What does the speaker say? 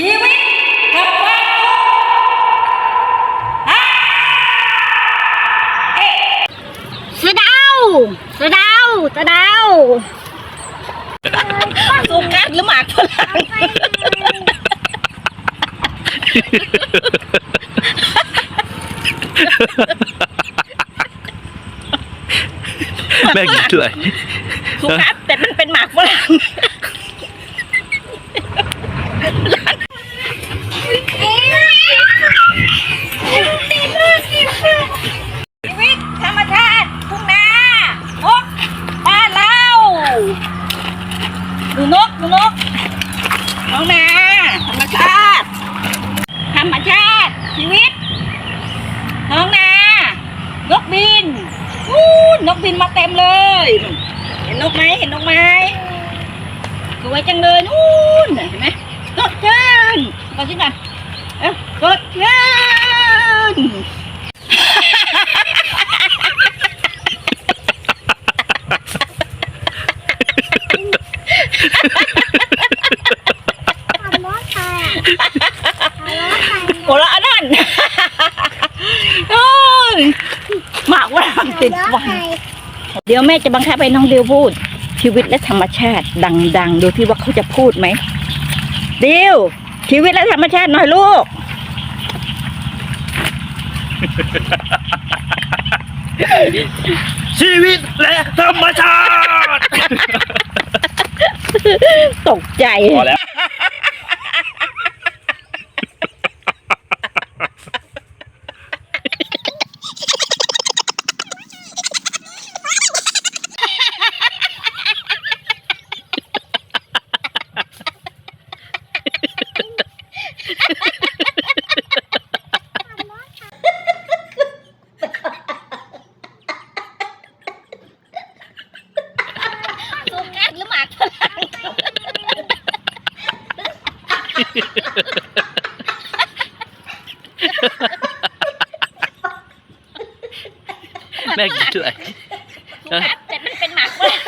ชีวิตกับความทุกข์สะเดาสะเดาสะเดาสุกัดหรือหมากฝรั่งแม่งคิอะไรสุกัดแต่มันเป็นหมากฝรั่ง บินมาเต็มเลย เห็นนกไหมเห็นนกไหมสวยจังเลยนู่นเห็นไหมสดชื่นกดชื่นกันเอ้ยสดชื่นหัวเราะนั่นโอ้ยหมากว่าติดวัน เดี๋ยวแม่จะบังคับให้น้องเดียวพูด ชีวิตและธรรมชาติ ดัง ๆ ดูที่ว่าเขาจะพูดไหมเดียวชีวิตและธรรมชาติหน่อยลูก ชีวิตและธรรมชาติ ตกใจ พอแล้ว สุกั ดหรือหมากฝรั่งแม่กินด้วยสุกัดแต่มันเป็นหมากฝรั่ง